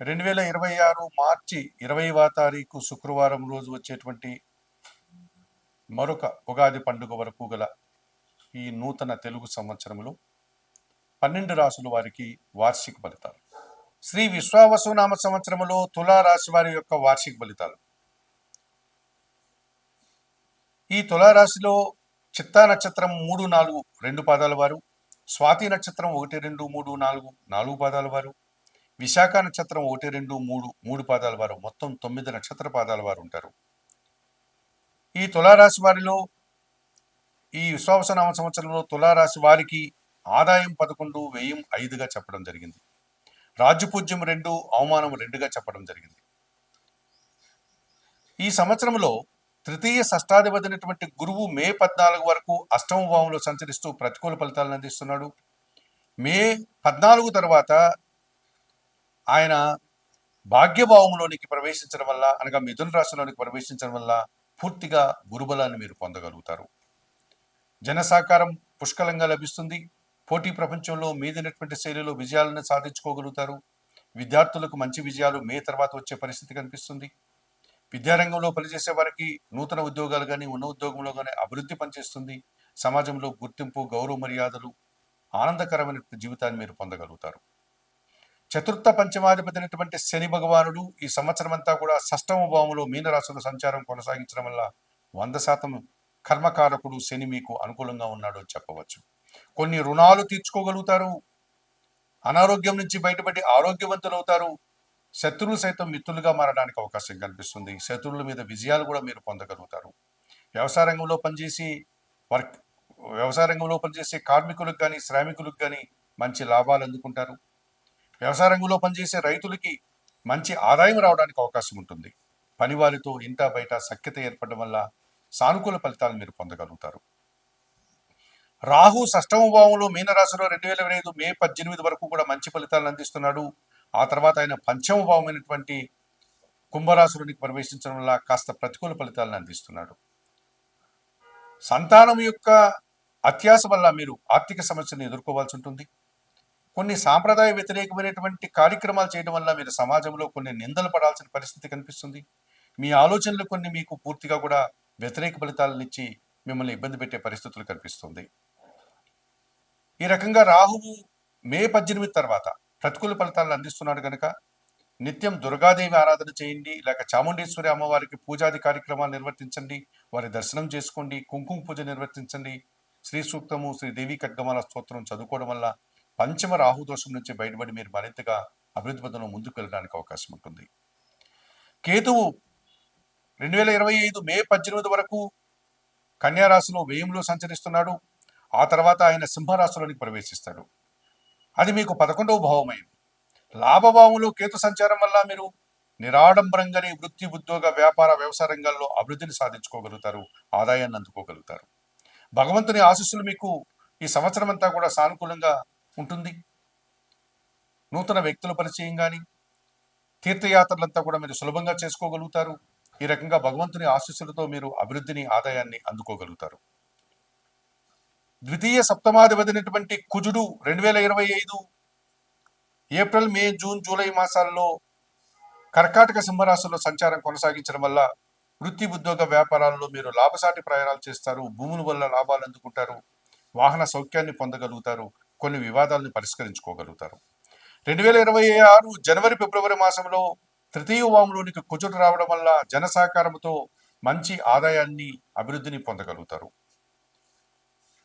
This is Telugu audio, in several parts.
రెండు వేల ఇరవై ఆరు మార్చి ఇరవైవ తారీఖు శుక్రవారం రోజు వచ్చేటువంటి మరొక ఉగాది పండుగ వరకు గల ఈ నూతన తెలుగు సంవత్సరంలో పన్నెండు రాసుల వారికి వార్షిక ఫలితాలు. శ్రీ విశ్వావసునామ నామ సంవత్సరములో తులా రాశి వారి యొక్క వార్షిక ఫలితాలు. ఈ తులారాశిలో చిత్తా నక్షత్రం మూడు నాలుగు రెండు పాదాల వారు స్వాతి నక్షత్రం ఒకటి రెండు మూడు నాలుగు నాలుగు పాదాల వారు విశాఖ నక్షత్రం ఒకటి రెండు మూడు మూడు పాదాల వారు మొత్తం తొమ్మిది నక్షత్ర పాదాల వారు ఉంటారు. ఈ తులారాశి వారిలో ఈ విశ్వావసనామ సంవత్సరంలో తులారాశి వారికి ఆదాయం పదకొండు వ్యయం ఐదుగా చెప్పడం జరిగింది. రాజ్యపూజ్యం రెండు అవమానం రెండుగా చెప్పడం జరిగింది. ఈ సంవత్సరంలో తృతీయ షష్టాధిపతినటువంటి గురువు మే పద్నాలుగు వరకు అష్టమ భావంలో సంచరిస్తూ ప్రతికూల ఫలితాలను అందిస్తున్నాడు. మే పద్నాలుగు తర్వాత ఆయన భాగ్యభావంలోనికి ప్రవేశించడం వల్ల అనగా మిథున రాశిలోనికి ప్రవేశించడం వల్ల పూర్తిగా గురుబలాన్ని మీరు పొందగలుగుతారు. జనసాకారం పుష్కలంగా లభిస్తుంది. పోటీ ప్రపంచంలో మీదినటువంటి శైలిలో విజయాలను సాధించుకోగలుగుతారు. విద్యార్థులకు మంచి విజయాలు మే తర్వాత వచ్చే పరిస్థితి కనిపిస్తుంది. విద్యారంగంలో పనిచేసే వారికి నూతన ఉద్యోగాలు కానీ ఉన్న ఉద్యోగంలో కానీ అభివృద్ధి పనిచేస్తుంది. సమాజంలో గుర్తింపు గౌరవ మర్యాదలు ఆనందకరమైన జీవితాన్ని మీరు పొందగలుగుతారు. చతుర్థ పంచమాధిపతి శని భగవానుడు ఈ సంవత్సరం అంతా కూడా షష్టమ భావంలో మీనరాశుల సంచారం కొనసాగించడం వల్ల వంద శాతం కర్మకారకుడు శని మీకు అనుకూలంగా ఉన్నాడు అని చెప్పవచ్చు. కొన్ని రుణాలు తీర్చుకోగలుగుతారు. అనారోగ్యం నుంచి బయటపడి ఆరోగ్యవంతులు అవుతారు. శత్రువులు సైతం మిత్రులుగా మారడానికి అవకాశం కనిపిస్తుంది శత్రువుల మీద విజయాలు కూడా మీరు పొందగలుగుతారు. వ్యవసాయ రంగంలో పనిచేసి వర్క్ వ్యవసాయ రంగంలో పనిచేసే కార్మికులకు కానీ శ్రామికులకు కానీ మంచి లాభాలు అందుకుంటారు. వ్యవసాయ రంగంలో పనిచేసే రైతులకి మంచి ఆదాయం రావడానికి అవకాశం ఉంటుంది. పనివారితో ఇంట బయట సఖ్యత ఏర్పడడం వల్ల సానుకూల ఫలితాలు మీరు పొందగలుగుతారు. రాహు షష్టమ భావంలో మీనరాశిలో రెండు వేల ఇరవై ఐదు మే పద్దెనిమిది వరకు కూడా మంచి ఫలితాలను అందిస్తున్నాడు. ఆ తర్వాత ఆయన పంచమ భావమైనటువంటి కుంభరాశులోనికి ప్రవేశించడం వల్ల కాస్త ప్రతికూల ఫలితాలను అందిస్తున్నాడు. సంతానం యొక్క అత్యాస వల్ల మీరు ఆర్థిక సమస్యను ఎదుర్కోవాల్సి ఉంటుంది. కొన్ని సాంప్రదాయ వ్యతిరేకమైనటువంటి కార్యక్రమాలు చేయడం వల్ల మీరు సమాజంలో కొన్ని నిందలు పడాల్సిన పరిస్థితి కనిపిస్తుంది. మీ ఆలోచనలు కొన్ని మీకు పూర్తిగా కూడా వ్యతిరేక ఫలితాలను ఇచ్చి మిమ్మల్ని ఇబ్బంది పెట్టే పరిస్థితులు కనిపిస్తుంది. ఈ రకంగా రాహువు మే పద్దెనిమిది తర్వాత ప్రతికూల ఫలితాలను అందిస్తున్నాడు కనుక నిత్యం దుర్గాదేవి ఆరాధన చేయండి లేక చాముండేశ్వరి అమ్మవారికి పూజాది కార్యక్రమాలు నిర్వర్తించండి వారి దర్శనం చేసుకోండి కుంకుమ పూజ నిర్వర్తించండి శ్రీ సూక్తము శ్రీ దేవి ఖడ్గమాల స్తోత్రం చదువుకోవడం వల్ల పంచమ రాహు దోషం నుంచి బయటపడి మీరు మరింతగా అభివృద్ధి పథంలో ముందుకు వెళ్ళడానికి అవకాశం ఉంటుంది. కేతువు రెండు వేల ఇరవై ఐదు మే పద్దెనిమిది వరకు కన్యారాశిలో వ్యయంలో సంచరిస్తున్నాడు. ఆ తర్వాత ఆయన సింహరాశిలోనికి ప్రవేశిస్తాడు. అది మీకు పదకొండవ భావమైంది. లాభభావంలో కేతు సంచారం వల్ల మీరు నిరాడంబరంగానే వృత్తి ఉద్యోగ వ్యాపార వ్యవసాయ రంగాల్లో అభివృద్ధిని సాధించుకోగలుగుతారు ఆదాయాన్ని అందుకోగలుగుతారు. భగవంతుని ఆశీస్సులు మీకు ఈ సంవత్సరం అంతా కూడా సానుకూలంగా ఉంటుంది. నూతన వ్యక్తుల పరిచయం కానీ తీర్థయాత్రలంతా కూడా మీరు సులభంగా చేసుకోగలుగుతారు. ఈ రకంగా భగవంతుని ఆశీస్సులతో మీరు అభివృద్ధిని ఆదాయాన్ని అందుకోగలుగుతారు. ద్వితీయ సప్తమాధిపతినటువంటి కుజుడు రెండు వేల ఇరవై ఐదు ఏప్రిల్ మే జూన్ జూలై మాసాల్లో కర్కాటక సింహరాశిలో సంచారం కొనసాగించడం వల్ల వృత్తి ఉద్యోగ వ్యాపారాల్లో మీరు లాభసాటి ప్రయాణాలు చేస్తారు. భూముల వల్ల లాభాలు అందుకుంటారు. వాహన సౌఖ్యాన్ని పొందగలుగుతారు. కొన్ని వివాదాలను పరిష్కరించుకోగలుగుతారు. రెండు వేల ఇరవై ఆరు జనవరి ఫిబ్రవరి మాసంలో తృతీయ వాములోనికి కుజుడు రావడం వల్ల జన సహకారంతో మంచి ఆదాయాన్ని అభివృద్ధిని పొందగలుగుతారు.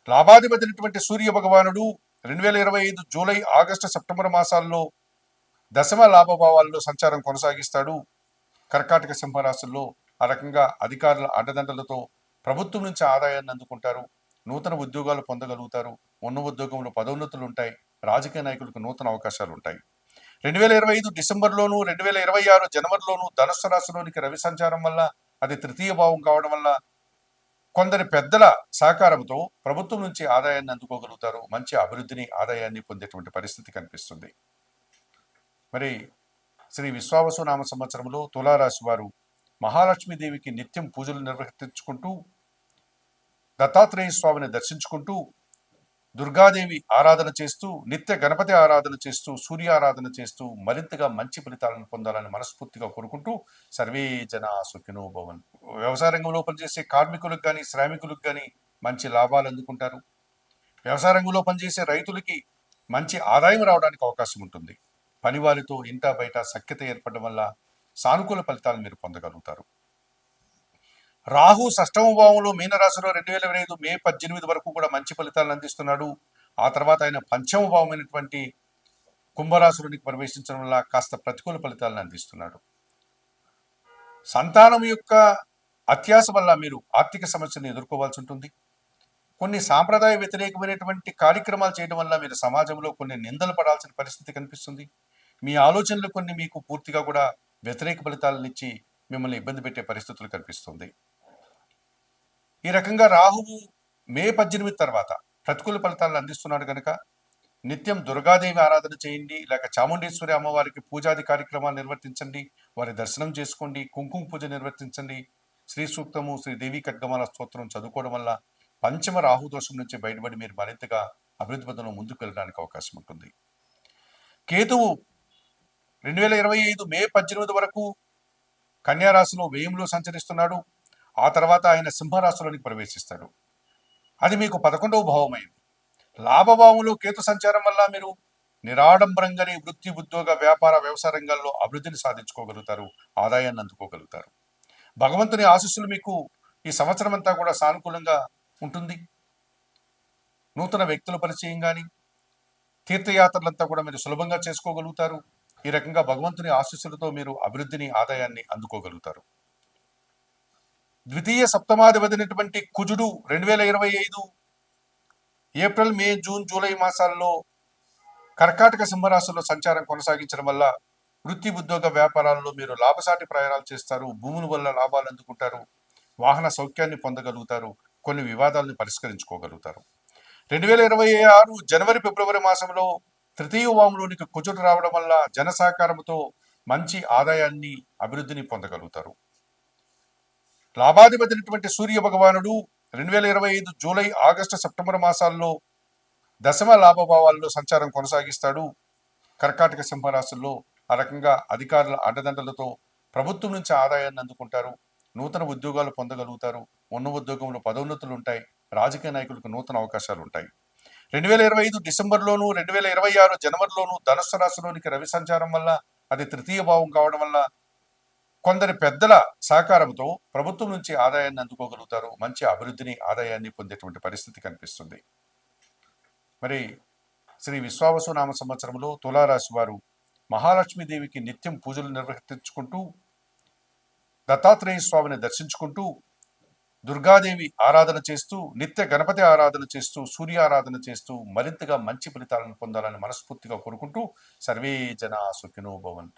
లాభాధిపతినటువంటి సూర్య భగవానుడు రెండు వేల ఇరవై ఐదు జూలై ఆగస్టు సెప్టెంబర్ మాసాల్లో దశమ లాభభావాల్లో సంచారం కొనసాగిస్తాడు. కర్కాటక సింహరాశుల్లో ఆ రకంగా అధికారుల అండదండలతో ప్రభుత్వం నుంచి ఆదాయాన్ని అందుకుంటారు. నూతన ఉద్యోగాలు పొందగలుగుతారు. ఉన్న ఉద్యోగంలో పదోన్నతులు ఉంటాయి రాజకీయ నాయకులకు నూతన అవకాశాలు ఉంటాయి రెండు వేల ఇరవై ఐదు డిసెంబర్లోను రెండు వేల ఇరవై ఆరు జనవరిలోను ధనుసు రాశిలోనికి రవి సంచారం వల్ల అది తృతీయ భావం కావడం వల్ల కొందరి పెద్దల సహకారంతో ప్రభుత్వం నుంచి ఆదాయాన్ని అందుకోగలుగుతారు. మంచి అభివృద్ధిని ఆదాయాన్ని పొందేటువంటి పరిస్థితి కనిపిస్తుంది. మరి శ్రీ విశ్వావసు నామ సంవత్సరంలో తులారాశి వారు మహాలక్ష్మీదేవికి నిత్యం పూజలు నిర్వర్తించుకుంటూ దత్తాత్రేయ స్వామిని దర్శించుకుంటూ దుర్గాదేవి ఆరాధన చేస్తూ నిత్య గణపతి ఆరాధన చేస్తూ సూర్య ఆరాధన చేస్తూ మరింతగా మంచి ఫలితాలను పొందాలని మనస్ఫూర్తిగా కోరుకుంటూ సర్వే జన సుఖినో భవన్. వ్యవసాయ రంగంలో పనిచేసే కార్మికులకు కానీ శ్రామికులకు కానీ మంచి లాభాలు అందుకుంటారు. వ్యవసాయ రంగంలో పనిచేసే రైతులకి మంచి ఆదాయం రావడానికి అవకాశం ఉంటుంది. పనివారితో ఇంటా బయట సఖ్యత ఏర్పడడం వల్ల సానుకూల ఫలితాలు మీరు పొందగలుగుతారు. రాహు సష్టమ భావంలో మీనరాశిలో రెండు వేల ఇరవై ఐదు మే పద్దెనిమిది వరకు కూడా మంచి ఫలితాలను అందిస్తున్నాడు. ఆ తర్వాత ఆయన పంచమ భావమైనటువంటి కుంభరాశులోనికి ప్రవేశించడం వల్ల కాస్త ప్రతికూల ఫలితాలను అందిస్తున్నాడు. సంతానం యొక్క అత్యాస వల్ల మీరు ఆర్థిక సమస్యను ఎదుర్కోవాల్సి ఉంటుంది. కొన్ని సాంప్రదాయ వ్యతిరేకమైనటువంటి కార్యక్రమాలు చేయడం వల్ల మీరు సమాజంలో కొన్ని నిందలు పడాల్సిన పరిస్థితి కనిపిస్తుంది. మీ ఆలోచనలు కొన్ని మీకు పూర్తిగా కూడా వ్యతిరేక ఫలితాలను ఇచ్చి మిమ్మల్ని ఇబ్బంది పెట్టే పరిస్థితులు కనిపిస్తుంది. ఈ రకంగా రాహువు మే పద్దెనిమిది తర్వాత ప్రతికూల ఫలితాలను అందిస్తున్నాడు కనుక నిత్యం దుర్గాదేవి ఆరాధన చేయండి లేక చాముండేశ్వరి అమ్మవారికి పూజాది కార్యక్రమాలు నిర్వర్తించండి వారి దర్శనం చేసుకోండి కుంకుమ పూజ నిర్వర్తించండి. శ్రీ సూక్తము శ్రీ దేవి ఖడ్గమాల స్తోత్రం చదువుకోవడం వల్ల పంచమ రాహుదోషం నుంచి బయటపడి మీరు మరింతగా అభివృద్ధి పదంలో ముందుకు వెళ్ళడానికి అవకాశం ఉంటుంది. కేతువు రెండు వేల ఇరవై ఐదు మే పద్దెనిమిది వరకు కన్యారాశిలో వ్యయంలో సంచరిస్తున్నాడు. ఆ తర్వాత ఆయన సింహరాశిలోనికి ప్రవేశిస్తాడు. అది మీకు పదకొండవ భావమైంది. లాభభావంలో కేతు సంచారం వల్ల మీరు నిరాడంబరంగానే వృత్తి ఉద్యోగ వ్యాపార వ్యవసాయ రంగాల్లో అభివృద్ధిని సాధించుకోగలుగుతారు ఆదాయాన్ని అందుకోగలుగుతారు. భగవంతుని ఆశీస్సులు మీకు ఈ సంవత్సరం అంతా కూడా సానుకూలంగా ఉంటుంది. నూతన వ్యక్తుల పరిచయం కానీ తీర్థయాత్రలంతా కూడా మీరు సులభంగా చేసుకోగలుగుతారు. ఈ రకంగా భగవంతుని ఆశీస్సులతో మీరు అభివృద్ధిని ఆదాయాన్ని అందుకోగలుగుతారు. ద్వితీయ సప్తమాధిపతినటువంటి కుజుడు రెండు వేల ఇరవై ఐదు ఏప్రిల్ మే జూన్ జూలై మాసాల్లో కర్కాటక సింహరాశుల్లో సంచారం కొనసాగించడం వల్ల వృత్తి ఉద్యోగ వ్యాపారాల్లో మీరు లాభసాటి ప్రయాణాలు చేస్తారు భూముల వల్ల లాభాలు అందుకుంటారు వాహన సౌఖ్యాన్ని పొందగలుగుతారు కొన్ని వివాదాలను పరిష్కరించుకోగలుగుతారు. రెండు వేల ఇరవై ఆరు జనవరి ఫిబ్రవరి మాసంలో తృతీయ వాములోనికి కుజుడు రావడం వల్ల జన సహకారంతో మంచి ఆదాయాన్ని అభివృద్ధిని పొందగలుగుతారు. లాభాధిపతినటువంటి సూర్య భగవానుడు రెండు వేల ఇరవై ఐదు జూలై ఆగస్టు సెప్టెంబర్ మాసాల్లో దశమ లాభభావాల్లో సంచారం కొనసాగిస్తాడు. కర్కాటక సింహరాశుల్లో ఆ రకంగా అధికారుల అండదండలతో ప్రభుత్వం నుంచి ఆదాయాన్ని అందుకుంటారు. నూతన ఉద్యోగాలు పొందగలుగుతారు. ఉన్న ఉద్యోగంలో పదోన్నతులు ఉంటాయి రాజకీయ నాయకులకు నూతన అవకాశాలు ఉంటాయి రెండు వేల ఇరవై ఐదు డిసెంబర్లోను రెండు వేల ఇరవై ఆరు జనవరిలోను ధనుసు రాశిలోనికి రవి సంచారం వల్ల అది తృతీయ భావం కావడం వల్ల కొందరి పెద్దల సహకారంతో ప్రభుత్వం నుంచి ఆదాయాన్ని అందుకోగలుగుతారు. మంచి అభివృద్ధిని ఆదాయాన్ని పొందేటువంటి పరిస్థితి కనిపిస్తుంది. మరి శ్రీ విశ్వావసు నామ సంవత్సరంలో తులారాశి వారు మహాలక్ష్మీదేవికి నిత్యం పూజలు నిర్వర్తించుకుంటూ దత్తాత్రేయ స్వామిని దర్శించుకుంటూ దుర్గాదేవి ఆరాధన చేస్తూ నిత్య గణపతి ఆరాధన చేస్తూ సూర్య ఆరాధన చేస్తూ మరింతగా మంచి ఫలితాలను పొందాలని మనస్ఫూర్తిగా కోరుకుంటూ సర్వే జన సుఖినో భవంతు.